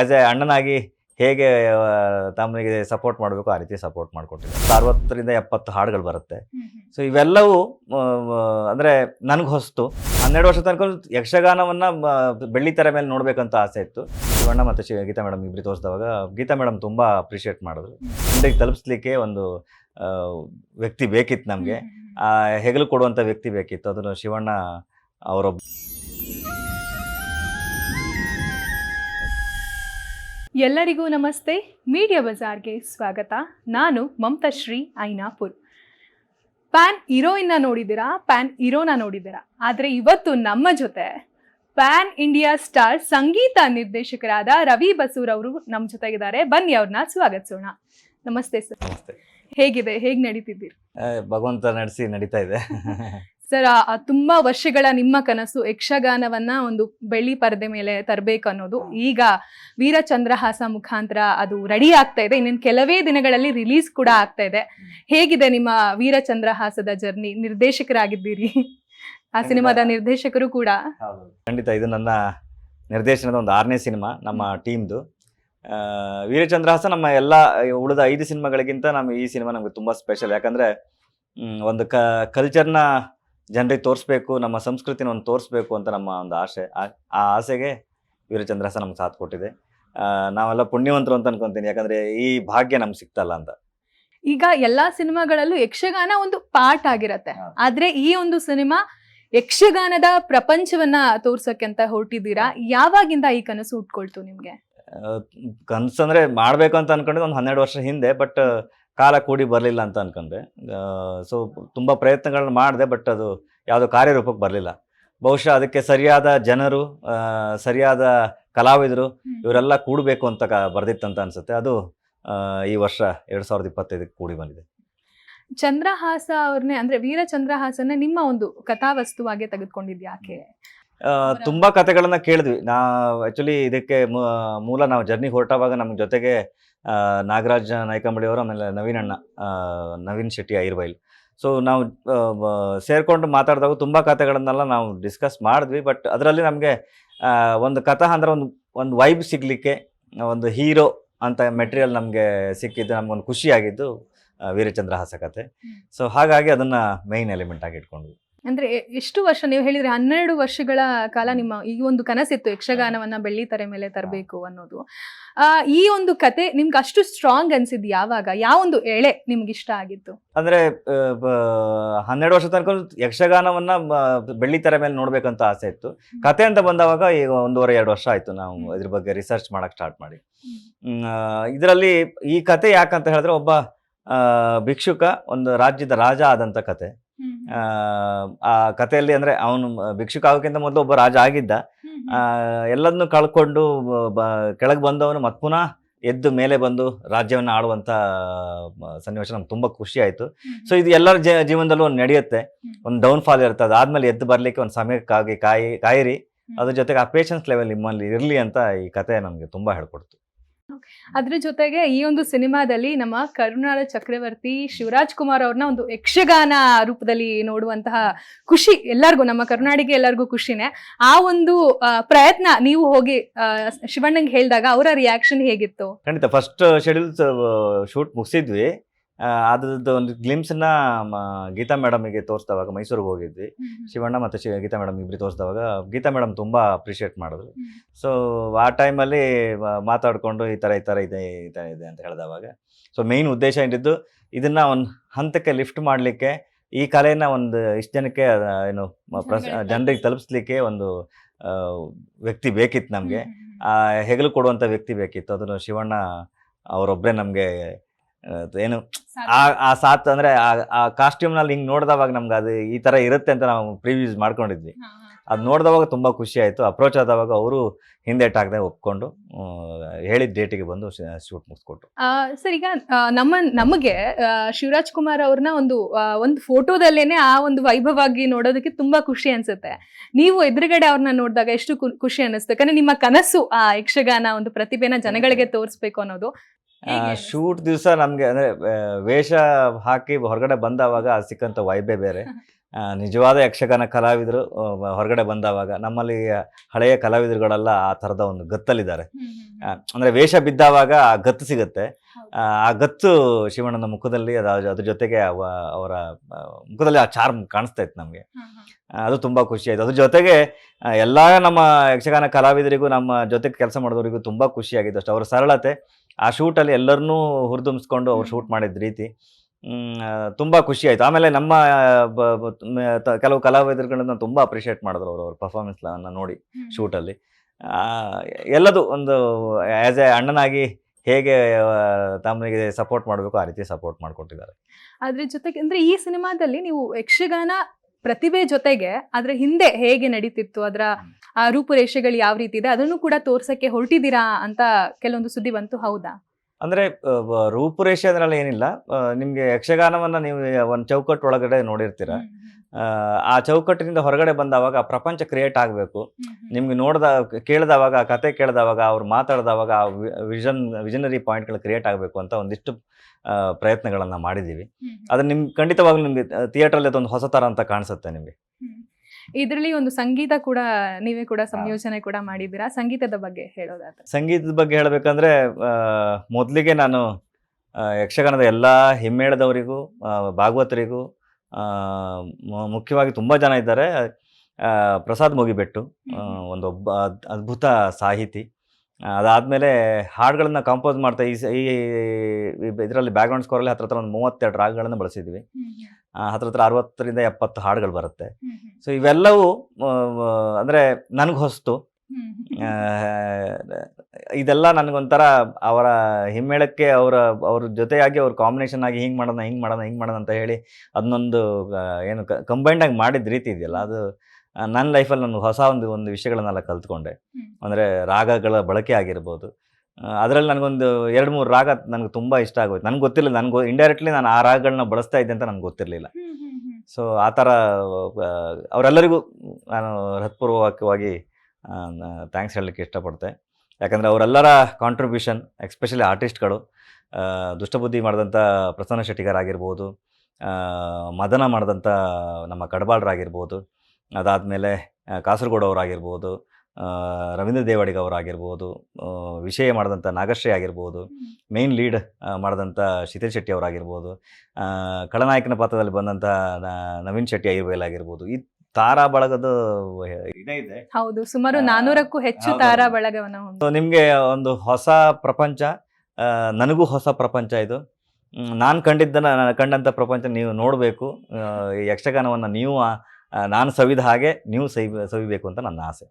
As A ಅಣ್ಣನಾಗಿ ಹೇಗೆ ತಮ್ಮನಿಗೆ support ಮಾಡಬೇಕು ಆ ರೀತಿ ಸಪೋರ್ಟ್ ಮಾಡಿಕೊಟ್ಟಿದ್ದೆ ಅರವತ್ತರಿಂದ ಎಪ್ಪತ್ತು ಹಾಡುಗಳು ಬರುತ್ತೆ. ಸೊ ಇವೆಲ್ಲವೂ ಅಂದ್ರೆ ನನಗೆ ಹೊಸ್ತು. ಹನ್ನೆರಡು ವರ್ಷ ತನಕ ಯಕ್ಷಗಾನವನ್ನು ತರ ಮೇಲೆ ನೋಡಬೇಕಂತ ಆಸೆ ಇತ್ತು. ಶಿವಣ್ಣ ಮತ್ತು ಶಿವ ಗೀತಾ ಮೇಡಮ್ ಇಬ್ಬರು ತೋರಿಸಿದವಾಗ ಗೀತಾ ಮೇಡಮ್ ತುಂಬ ಅಪ್ರಿಷಿಯೇಟ್ ಮಾಡಿದ್ರು. ಮುಂದೆಗೆ ತಲುಪಿಸ್ಲಿಕ್ಕೆ ಒಂದು ವ್ಯಕ್ತಿ ಬೇಕಿತ್ತು ನಮಗೆ. ಹೆಗಲು ಕೊಡುವಂಥ ವ್ಯಕ್ತಿ ಬೇಕಿತ್ತು. ಅದನ್ನು ಶಿವಣ್ಣ ಅವರೊಬ್ಬ ಎಲ್ಲರಿಗೂ ನಮಸ್ತೆ. ಮೀಡಿಯಾ ಬಜಾರ್ಗೆ ಸ್ವಾಗತ. ನಾನು ಮಮತಾಶ್ರೀ ಐನಾಪುರ್. ಪ್ಯಾನ್ ಹೀರೋಯಿನ್ನ ನೋಡಿದ್ದೀರಾ? ಪ್ಯಾನ್ ಹೀರೋನ ನೋಡಿದ್ದೀರಾ? ಆದರೆ ಇವತ್ತು ನಮ್ಮ ಜೊತೆ ಪ್ಯಾನ್ ಇಂಡಿಯಾ ಸ್ಟಾರ್ ಸಂಗೀತ ನಿರ್ದೇಶಕರಾದ ರವಿ ಬಸೂರ್ ಅವರು ನಮ್ಮ ಜೊತೆಗಿದ್ದಾರೆ. ಬನ್ನಿ ಅವ್ರನ್ನ ಸ್ವಾಗತಿಸೋಣ. ನಮಸ್ತೆ ಸರ್. ನಮಸ್ತೆ. ಹೇಗಿದೆ? ಹೇಗೆ ನಡೀತಿದ್ದೀರಿ? ಭಗವಂತ ನಡೆಸಿ ನಡೀತಾ ಇದೆ. ಸರ್ ತುಂಬಾ ವರ್ಷಗಳ ನಿಮ್ಮ ಕನಸು ಯಕ್ಷಗಾನವನ್ನ ಒಂದು ಬೆಳ್ಳಿ ಪರದೆ ಮೇಲೆ ತರಬೇಕು ಅನ್ನೋದು. ಈಗ ವೀರಚಂದ್ರಹಾಸ ಮುಖಾಂತರ ಅದು ರೆಡಿ ಆಗ್ತಾ ಇದೆ. ಇನ್ನೇನು ಕೆಲವೇ ದಿನಗಳಲ್ಲಿ ರಿಲೀಸ್ ಕೂಡ ಆಗ್ತಾ ಇದೆ. ಹೇಗಿದೆ ನಿಮ್ಮ ವೀರಚಂದ್ರಹಾಸದ ಜರ್ನಿ ನಿರ್ದೇಶಕರಾಗಿದ್ದೀರಿ. ಆ ಸಿನಿಮಾದ ನಿರ್ದೇಶಕರು ಕೂಡ. ಖಂಡಿತ ಇದು ನನ್ನ ನಿರ್ದೇಶನದ ಒಂದು ಆರನೇ ಸಿನಿಮಾ ನಮ್ಮ ಟೀಮ್ದು. ವೀರಚಂದ್ರಹಾಸ ನಮ್ಮ ಎಲ್ಲ ಉಳಿದ ಐದು ಸಿನಿಮಾಗಳಿಗಿಂತ ನಮ್ಮ ಈ ಸಿನಿಮಾ ನಮಗೆ ತುಂಬ ಸ್ಪೆಷಲ್ ಯಾಕಂದರೆ ಒಂದು ಕ ಕಲ್ಚರ್ನ ಜನರಿಗೆ ತೋರಿಸ್ಬೇಕು ನಮ್ಮ ಸಂಸ್ಕೃತಿನ ಒಂದು ತೋರಿಸ್ಬೇಕು ಅಂತ ನಮ್ಮ ಒಂದು ಆಸೆ ಆ- ಆಸೆಗೆ ಸಹ ನಮ್ಗೆ ಸಾಥ್ ಕೊಟ್ಟಿದೆ. ನಾವೆಲ್ಲ ಪುಣ್ಯವಂತರು ಅಂತ ಅನ್ಕೊಂತೀನಿ ಯಾಕಂದ್ರೆ ಈ ಭಾಗ್ಯ ನಮ್ಗೆ ಸಿಗ್ತಲ್ಲ ಅಂತ. ಈಗ ಎಲ್ಲಾ ಸಿನಿಮಾಗಳಲ್ಲೂ ಯಕ್ಷಗಾನ ಒಂದು ಪಾರ್ಟ್ ಆಗಿರತ್ತೆ. ಆದ್ರೆ ಈ ಒಂದು ಸಿನಿಮಾ ಯಕ್ಷಗಾನದ ಪ್ರಪಂಚವನ್ನ ತೋರ್ಸಕ್ಕೆ ಅಂತ ಹೊರಟಿದ್ದೀರಾ? ಯಾವಾಗಿಂದ ಈ ಕನಸು ಉಟ್ಕೊಳ್ತು ನಿಮ್ಗೆ? ಅಂದ್ರೆ ಮಾಡ್ಬೇಕು ಅಂತ ಅನ್ಕೊಂಡಿದ್ದು ಒಂದು ಹನ್ನೆರಡು ವರ್ಷ ಹಿಂದೆ ಬಟ್ ಕಾಲ ಕೂಡಿ ಬರಲಿಲ್ಲ ಅಂತ ಅಂದ್ಕೊಂಡೆ ಸೊ ತುಂಬ ಪ್ರಯತ್ನಗಳನ್ನ ಮಾಡಿದೆ ಬಟ್ ಅದು ಯಾವುದೋ ಕಾರ್ಯರೂಪಕ್ಕೆ ಬರಲಿಲ್ಲ. ಬಹುಶಃ ಅದಕ್ಕೆ ಸರಿಯಾದ ಜನರು ಸರಿಯಾದ ಕಲಾವಿದರು ಇವರೆಲ್ಲ ಕೂಡಬೇಕು ಅಂತ ಕ ಬರೆದಿತ್ತಂತ ಅನಿಸುತ್ತೆ. ಅದು ಈ ವರ್ಷ ಎರಡು ಸಾವಿರದ ಇಪ್ಪತ್ತೈದಕ್ಕೆ ಕೂಡಿ ಬಂದಿದೆ. ಚಂದ್ರಹಾಸ ಅವ್ರನ್ನೇ ಅಂದರೆ ವೀರ ಚಂದ್ರಹಾಸನ ನಿಮ್ಮ ಒಂದು ಕಥಾವಸ್ತುವಾಗಿ ತೆಗೆದುಕೊಂಡಿದ್ದು ಯಾಕೆ ತುಂಬಾ ಕತೆಗಳನ್ನ ಕೇಳಿದ್ವಿ. ನಾ ಆಕ್ಚುಲಿ ಇದಕ್ಕೆ ಮೂಲ ನಾವು ಜರ್ನಿ ಹೊರಟವಾಗ ನಮ್ಮ ಜೊತೆಗೆ ನಾಗರಾಜ್ ನಾಯ್ಕಂಬಳಿ ಅವರು ಆಮೇಲೆ ನವೀನ್ ಅಣ್ಣ ನವೀನ್ ಶೆಟ್ಟಿ ಐರ್ಬೈಲ್. ಸೊ ನಾವು ಸೇರ್ಕೊಂಡು ಮಾತಾಡಿದಾಗ ತುಂಬ ಕತೆಗಳನ್ನೆಲ್ಲ ನಾವು ಡಿಸ್ಕಸ್ ಮಾಡಿದ್ವಿ. ಬಟ್ ಅದರಲ್ಲಿ ನಮಗೆ ಒಂದು ಕಥಾ ಅಂದ್ರೆ ಒಂದು ಒಂದು ವೈಬ್ ಸಿಗ್ಲಿಕ್ಕೆ ಒಂದು ಹೀರೋ ಅಂತ ಮೆಟೀರಿಯಲ್ ನಮಗೆ ಸಿಕ್ಕಿದ್ದು ನಮಗೊಂದು ಖುಷಿಯಾಗಿದ್ದು ವೀರಚಂದ್ರ ಹಾಸ ಕತೆ ಸೊ ಹಾಗಾಗಿ ಅದನ್ನು ಮೈನ್ ಎಲಿಮೆಂಟ್ ಆಗಿ ಇಟ್ಕೊಂಡ್ವಿ. ಅಂದ್ರೆ ಎಷ್ಟು ವರ್ಷ ನೀವು ಹೇಳಿದ್ರೆ ಹನ್ನೆರಡು ವರ್ಷಗಳ ಕಾಲ ನಿಮ್ಮ ಈ ಒಂದು ಕನಸಿತ್ತು ಯಕ್ಷಗಾನವನ್ನ ಬೆಳ್ಳಿ ತರ ಮೇಲೆ ತರಬೇಕು ಅನ್ನೋದು. ಆ ಈ ಒಂದು ಕತೆ ನಿಮ್ಗೆ ಅಷ್ಟು ಸ್ಟ್ರಾಂಗ್ ಅನ್ಸಿದ್ ಯಾವಾಗ? ಯಾವ ಒಂದು ಎಳೆ ನಿಮ್ಗೆ ಇಷ್ಟ ಆಗಿತ್ತು? ಅಂದ್ರೆ ಹನ್ನೆರಡು ವರ್ಷ ತನಕ ಯಕ್ಷಗಾನವನ್ನ ಬೆಳ್ಳಿತರೆ ಬೆಳ್ಳಿ ತೆರೆ ಮೇಲೆ ನೋಡ್ಬೇಕಂತ ಆಸೆ ಇತ್ತು. ಕತೆ ಅಂತ ಬಂದಾಗ ಈಗ ಒಂದೂವರೆ ಎರಡು ವರ್ಷ ಆಯ್ತು ನಾವು. ಇದ್ರ ಬಗ್ಗೆ ರಿಸರ್ಚ್ ಮಾಡಕ್ ಸ್ಟಾರ್ಟ್ ಮಾಡಿ. ಇದರಲ್ಲಿ ಈ ಕತೆ ಯಾಕಂತ ಹೇಳಿದ್ರೆ ಒಬ್ಬ ಭಿಕ್ಷುಕ ಒಂದು ರಾಜ್ಯದ ರಾಜ ಆದಂತ ಕತೆ. ಆ, ಕಥೆಯಲ್ಲಿ ಅಂದ್ರೆ ಅವನು ಭಿಕ್ಷುಕ ಆಗೋಕ್ಕಿಂತ ಮೊದಲು ಒಬ್ಬ ರಾಜ ಆಗಿದ್ದ. ಆ, ಎಲ್ಲದನ್ನು ಕಳ್ಕೊಂಡು ಕೆಳಗೆ ಬಂದವನು ಮತ್ ಪುನಃ ಎದ್ದು ಮೇಲೆ ಬಂದು ರಾಜ್ಯವನ್ನು ಆಡುವಂತ ಸನ್ನಿವೇಶ ನಮ್ಗೆ ತುಂಬಾ ಖುಷಿ ಆಯ್ತು. ಸೊ ಇದು ಎಲ್ಲರ ಜೀವನದಲ್ಲೂ ಒಂದು ನಡೆಯುತ್ತೆ. ಒಂದು ಡೌನ್ ಫಾಲ್ ಇರುತ್ತೆ ಅದಾದ್ಮೇಲೆ ಎದ್ದು ಬರ್ಲಿಕ್ಕೆ ಒಂದು ಸಮಯಕ್ಕಾಗಿ ಕಾಯಿ ಕಾಯಿರಿ. ಅದ್ರ ಜೊತೆಗೆ ಆ ಪೇಷನ್ಸ್ ಲೆವೆಲ್ ನಿಮ್ಮಲ್ಲಿ ಇರಲಿ ಅಂತ ಈ ಕತೆ ನಮಗೆ ತುಂಬಾ ಹೇಳ್ಕೊಡ್ತು. ಅದ್ರ ಜೊತೆಗೆ ಈ ಒಂದು ಸಿನಿಮಾದಲ್ಲಿ ನಮ್ಮ ಕರುನಾಡ ಚಕ್ರವರ್ತಿ ಶಿವರಾಜ್ ಕುಮಾರ್ ಅವ್ರನ್ನ ಒಂದು ಯಕ್ಷಗಾನ ರೂಪದಲ್ಲಿ ನೋಡುವಂತಹ ಖುಷಿ ಎಲ್ಲರಿಗೂ, ನಮ್ಮ ಕರುನಾಡಿಗೆ ಎಲ್ಲರಿಗೂ ಖುಷಿನೇ. ಆ ಒಂದು ಪ್ರಯತ್ನ ನೀವು ಹೋಗಿ ಶಿವಣ್ಣಂಗೆ ಹೇಳಿದಾಗ ಅವರ ರಿಯಾಕ್ಷನ್ ಹೇಗಿತ್ತು? ಖಂಡಿತ ಫಸ್ಟ್ ಶೆಡ್ಯೂಲ್ ಶೂಟ್ ಮುಗಿಸಿದ್ವಿ. ಅದ್ರದ್ದು ಒಂದು ಗ್ಲಿಮ್ಸ್ನ ಗೀತಾ ಮೇಡಮಿಗೆ ತೋರಿಸಿದವಾಗ ಮೈಸೂರಿಗೆ ಹೋಗಿದ್ವಿ. ಶಿವಣ್ಣ ಮತ್ತು ಶಿವ ಗೀತಾ ಮೇಡಮ್ ಇಬ್ಬರು ತೋರಿಸಿದವಾಗ ಗೀತಾ ಮೇಡಮ್ ತುಂಬ ಅಪ್ರಿಷಿಯೇಟ್ ಮಾಡಿದ್ರು. ಸೊ ಆ ಟೈಮಲ್ಲಿ ಮಾತಾಡಿಕೊಂಡು ಈ ಥರ ಈ ಥರ ಇದೆ ಈ ಥರ ಇದೆ ಅಂತ ಹೇಳಿದವಾಗ ಸೊ ಮೇಯ್ನ್ ಉದ್ದೇಶ ಏನಿದ್ದು ಇದನ್ನ ಒಂದು ಹಂತಕ್ಕೆ ಲಿಫ್ಟ್ ಮಾಡಲಿಕ್ಕೆ ಈ ಕಲೆನ ಒಂದು ಇಷ್ಟು ಜನಕ್ಕೆ ಏನು ಪ್ರಸ್- ಜನರಿಗೆ ತಲುಪಿಸ್ಲಿಕ್ಕೆ ಒಂದು ವ್ಯಕ್ತಿ ಬೇಕಿತ್ತು ನಮಗೆ. ಆ ಹೆಗಲು ಕೊಡುವಂಥ ವ್ಯಕ್ತಿ ಬೇಕಿತ್ತು. ಅದನ್ನು ಶಿವಣ್ಣ ಅವರೊಬ್ಬರೇ ನಮಗೆ ಏನು ಆ ಆ ಸಾತ್ ಅಂದ್ರೆ ಆ- ಕಾಸ್ಟ್ಯೂಮ್ನಲ್ಲಿ ಹಿಂಗ್ ನೋಡಿದವಾಗ ನಮ್ಗೆ ಅದು ಈ ತರ ಇರುತ್ತೆ ಅಂತ ನಾವು ಪ್ರಿವ್ಯೂಸ್ ಮಾಡ್ಕೊಂಡಿದ್ವಿ. ಅದು ನೋಡಿದವಾಗ ತುಂಬಾ ಖುಷಿ ಆಯ್ತು. ಅಪ್ರೋಚ್ ಆದವಾಗ ಅವರು ಹಿಂದೆ ಟಾಕ್ದಾಗ ಒಪ್ಕೊಂಡು ಹೇಳಿದ ಡೇಟಿಗೆ ಬಂದು ಶೂಟ್ ಮುಗಿಸ್ಕೊಟ್ರು. ಸರ್ ಈಗ ನಮ್ಮ ನಮಗೆ ಶಿವರಾಜ್ ಕುಮಾರ್ ಅವ್ರನ್ನ ಒಂದು ಒಂದು ಫೋಟೋದಲ್ಲೇನೆ ಆ ಒಂದು ವೈಭವವಾಗಿ ನೋಡೋದಕ್ಕೆ ತುಂಬಾ ಖುಷಿ ಅನ್ಸುತ್ತೆ. ನೀವು ಎದುರುಗಡೆ ಅವ್ರನ್ನ ನೋಡಿದಾಗ ಎಷ್ಟು ಖುಷಿ ಅನಿಸ್ತು ಯಾಕಂದ್ರೆ ನಿಮ್ಮ ಕನಸು ಆ ಯಕ್ಷಗಾನ ಒಂದು ಪ್ರತಿಭೆನ ಜನಗಳಿಗೆ ತೋರಿಸ್ಬೇಕು ಅನ್ನೋದು? ಶೂಟ್ ದಿವಸ ನಮಗೆ ಅಂದ್ರೆ ವೇಷ ಹಾಕಿ ಹೊರಗಡೆ ಬಂದವಾಗ ಸಿಕ್ಕಂತ ವೈಬೆ ಬೇರೆ. ನಿಜವಾದ ಯಕ್ಷಗಾನ ಕಲಾವಿದರು ಹೊರಗಡೆ ಬಂದವಾಗ ನಮ್ಮಲ್ಲಿ ಹಳೆಯ ಕಲಾವಿದರುಗಳೆಲ್ಲ ಆ ಥರದ ಒಂದು ಗತ್ತಲ್ಲಿದ್ದಾರೆ. ಅಂದರೆ ವೇಷ ಬಿದ್ದಾವಾಗ ಆ ಗತ್ತು ಸಿಗುತ್ತೆ. ಆ ಗತ್ತು ಶಿವಣ್ಣನ ಮುಖದಲ್ಲಿ ಅದು ಅದ್ರ ಜೊತೆಗೆ ಅವ- ಅವರ ಮುಖದಲ್ಲಿ ಆ ಚಾರ್ಮ್ ಕಾಣಿಸ್ತಾ ಇತ್ತು ನಮಗೆ. ಅದು ತುಂಬ ಖುಷಿ ಆಯಿತು. ಅದ್ರ ಜೊತೆಗೆ ಎಲ್ಲ ನಮ್ಮ ಯಕ್ಷಗಾನ ಕಲಾವಿದರಿಗೂ ನಮ್ಮ ಜೊತೆಗೆ ಕೆಲಸ ಮಾಡಿದವರಿಗೂ ತುಂಬ ಖುಷಿಯಾಗಿತ್ತು ಅಷ್ಟೇ. ಅವರ ಸರಳತೆ ಆ ಶೂಟಲ್ಲಿ ಎಲ್ಲರನ್ನೂ ಹುರಿದುಂಬಿಸ್ಕೊಂಡು ಅವ್ರು ಶೂಟ್ ಮಾಡಿದ ರೀತಿ. ತುಂಬ ಖುಷಿ ಆಯಿತು. ಆಮೇಲೆ ನಮ್ಮ ಕೆಲವು ಕಲಾವಿದರುಗಳನ್ನ ತುಂಬ ಅಪ್ರಿಷಿಯೇಟ್ ಮಾಡಿದ್ರು ಅವರು ಅವ್ರ ಪರ್ಫಾರ್ಮೆನ್ಸ್ನ ನೋಡಿ ಶೂಟಲ್ಲಿ ಎಲ್ಲದು ಒಂದು ಆ್ಯಸ್ ಎ ಅಣ್ಣನಾಗಿ ಹೇಗೆ ತಮ್ಮನಿಗೆ ಸಪೋರ್ಟ್ ಮಾಡಬೇಕು ಆ ರೀತಿ ಸಪೋರ್ಟ್ ಮಾಡಿಕೊಟ್ಟಿದ್ದಾರೆ. ಅದ್ರ ಜೊತೆಗೆ ಅಂದರೆ ಈ ಸಿನಿಮಾದಲ್ಲಿ ನೀವು ಯಕ್ಷಗಾನ ಪ್ರತಿಭೆ ಜೊತೆಗೆ ಅದ್ರ ಹಿಂದೆ ಹೇಗೆ ನಡೀತಿತ್ತು ಅದರ ಆ ರೂಪುರೇಷೆಗಳು ಯಾವ ರೀತಿ ಇದೆ ಅದನ್ನು ಕೂಡ ತೋರ್ಸಕ್ಕೆ ಹೊರಟಿದ್ದೀರಾ ಅಂತ ಕೆಲವೊಂದು ಸುದ್ದಿ ಬಂತು ಹೌದಾ? ಅಂದ್ರೆ ರೂಪುರೇಷೆ ಅದ್ರಲ್ಲಿ ಏನಿಲ್ಲ. ನಿಮ್ಗೆ ಯಕ್ಷಗಾನವನ್ನ ನೀವು ಒಂದು ಚೌಕಟ್ಟು ಒಳಗಡೆ ನೋಡಿರ್ತೀರ ಆ, ಚೌಕಟ್ಟಿನಿಂದ ಹೊರಗಡೆ ಬಂದಾಗ ಪ್ರಪಂಚ ಕ್ರಿಯೇಟ್ ಆಗಬೇಕು. ನಿಮ್ಗೆ ನೋಡಿದ ಕೇಳಿದವಾಗ ಆ ಕತೆ ಕೇಳಿದವಾಗ ಅವ್ರು ಮಾತಾಡಿದವಾಗ ಆ ವಿಷನ್ ವಿಷನರಿ ಪಾಯಿಂಟ್ಗಳು ಕ್ರಿಯೇಟ್ ಆಗಬೇಕು ಅಂತ ಒಂದಿಷ್ಟು ಪ್ರಯತ್ನಗಳನ್ನು ಮಾಡಿದ್ದೀವಿ ಅದು ನಿಮ್ಗೆ ಖಂಡಿತವಾಗ್ಲೂ ನಿಮಗೆ ಥಿಯೇಟ್ರಲ್ಲಿ ಅದೊಂದು ಹೊಸ ಥರ ಅಂತ ಕಾಣಿಸುತ್ತೆ ನಿಮಗೆ. ಇದರಲ್ಲಿ ಒಂದು ಸಂಗೀತ ಕೂಡ ನೀವೇ ಕೂಡ ಸಂಯೋಜನೆ ಕೂಡ ಮಾಡಿದ್ದೀರಾ? ಸಂಗೀತದ ಬಗ್ಗೆ ಹೇಳೋದಾದ್ರೆ. ಸಂಗೀತದ ಬಗ್ಗೆ ಹೇಳಬೇಕಂದ್ರೆ ಮೊದಲಿಗೆ ನಾನು ಯಕ್ಷಗಾನದ ಎಲ್ಲ ಹಿಮ್ಮೇಳದವರಿಗೂ ಭಾಗವತರಿಗೂ ಮುಖ್ಯವಾಗಿ ತುಂಬ ಜನ ಇದ್ದಾರೆ. ಪ್ರಸಾದ್ ಮುಗಿಬೆಟ್ಟು ಒಂದು ಒಬ್ಬ ಅದ್ಭುತ ಸಾಹಿತಿ. ಅದಾದಮೇಲೆ ಹಾಡುಗಳನ್ನು ಕಂಪೋಸ್ ಮಾಡ್ತಾ ಈ ಈ ಇದರಲ್ಲಿ ಬ್ಯಾಕ್ಗ್ರೌಂಡ್ ಸ್ಕೋರಲ್ಲಿ ಹತ್ರ ಹತ್ರ ಒಂದು ಮೂವತ್ತೆರಡು ರಾಗಗಳನ್ನು ಬಳಸಿದ್ವಿ. ಹತ್ರ ಹತ್ರ ಅರವತ್ತರಿಂದ ಎಪ್ಪತ್ತು ಹಾಡುಗಳು ಬರುತ್ತೆ. ಸೊ ಇವೆಲ್ಲವೂ ಅಂದರೆ ನನಗೆ ಹೊಸ್ತು. ಇದೆಲ್ಲ ನನಗೊಂಥರ ಅವರ ಹಿಮ್ಮೇಳಕ್ಕೆ ಅವರ ಅವ್ರ ಜೊತೆಯಾಗಿ ಅವ್ರ ಕಾಂಬಿನೇಷನ್ ಆಗಿ ಹಿಂಗೆ ಮಾಡೋಣ ಹಿಂಗೆ ಮಾಡೋಣ ಹಿಂಗೆ ಮಾಡೋಣ ಅಂತ ಹೇಳಿ ಅದನ್ನೊಂದು ಏನು ಕಂಬೈಂಡ್ ಆಗಿ ಮಾಡಿದ ರೀತಿ ಇದೆಯಲ್ಲ ಅದು ನನ್ನ ಲೈಫಲ್ಲಿ ನಾನು ಹೊಸ ಒಂದು ಒಂದು ವಿಷಯಗಳನ್ನೆಲ್ಲ ಕಲ್ತ್ಕೊಂಡೆ. ಅಂದರೆ ರಾಗಗಳ ಬಳಕೆ ಆಗಿರ್ಬೋದು. ಅದರಲ್ಲಿ ನನಗೊಂದು ಎರಡು ಮೂರು ರಾಗ ನನಗೆ ತುಂಬ ಇಷ್ಟ ಆಗೋಯ್ತು. ನನಗೆ ಗೊತ್ತಿಲ್ಲ ನನಗೆ ಇಂಡೈರೆಕ್ಟ್ಲಿ ನಾನು ಆ ರಾಗಗಳನ್ನ ಬಳಸ್ತಾ ಇದ್ದೆ ಅಂತ ನನಗೆ ಗೊತ್ತಿರಲಿಲ್ಲ. ಸೊ ಆ ಥರ ಅವರೆಲ್ಲರಿಗೂ ನಾನು ಹೃತ್ಪೂರ್ವಕವಾಗಿ ಥ್ಯಾಂಕ್ಸ್ ಹೇಳಲಿಕ್ಕೆ ಇಷ್ಟಪಡ್ತೆ. ಯಾಕಂದರೆ ಅವರೆಲ್ಲರ ಕಾಂಟ್ರಿಬ್ಯೂಷನ್ ಎಸ್ಪೆಷಲಿ ಆರ್ಟಿಸ್ಟ್ಗಳು ದುಷ್ಟಬುದ್ಧಿ ಮಾಡಿದಂಥ ಪ್ರಸನ್ನ ಶೆಟ್ಟಿಗರಾಗಿರ್ಬೋದು ಮದನ ಮಾಡಿದಂಥ ನಮ್ಮ ಕಡಬಾಳರಾಗಿರ್ಬೋದು ಅದಾದಮೇಲೆ ಕಾಸರಗೋಡು ಅವರಾಗಿರ್ಬೋದು ರವೀಂದ್ರ ದೇವಾಡಿಗ ಅವರಾಗಿರ್ಬೋದು ವಿಷಯ ಮಾಡಿದಂಥ ನಾಗಶ್ರೀ ಆಗಿರ್ಬೋದು ಮೇನ್ ಲೀಡ್ ಮಾಡಿದಂಥ ಶಿಥಿಲ್ ಶೆಟ್ಟಿ ಅವರಾಗಿರ್ಬೋದು ಖಳನಾಯಕನ ಪಾತ್ರದಲ್ಲಿ ಬಂದಂಥ ನವೀನ್ ಶೆಟ್ಟಿ ಐರ್ವೇಲ್ ಆಗಿರ್ಬೋದು ಈ ತಾರಾ ಬಳಗದ ಇದೇ ಇದೆ. ಹೌದು ಸುಮಾರು ನಾನೂರಕ್ಕೂ ಹೆಚ್ಚು ಹೌದು. ತಾರಾ ಬಳಗವನ್ನು ನಿಮ್ಗೆ ಸೊ ನಿಮಗೆ ಒಂದು ಹೊಸ ಪ್ರಪಂಚ ಆ, ನನಗೂ ಹೊಸ ಪ್ರಪಂಚ ಇದು. ನಾನು ಕಂಡಿದ್ದನ್ನ ನಾನು ಕಂಡಂಥ ಪ್ರಪಂಚ ನೀವು ನೋಡಬೇಕು. ಯಕ್ಷಗಾನವನ್ನು ನೀವು ನಾನು ಸವಿದ ಹಾಗೆ ನೀವು ಸವಿ ಸವಿಬೇಕು ಅಂತ ನನ್ನ ಆಸೆ.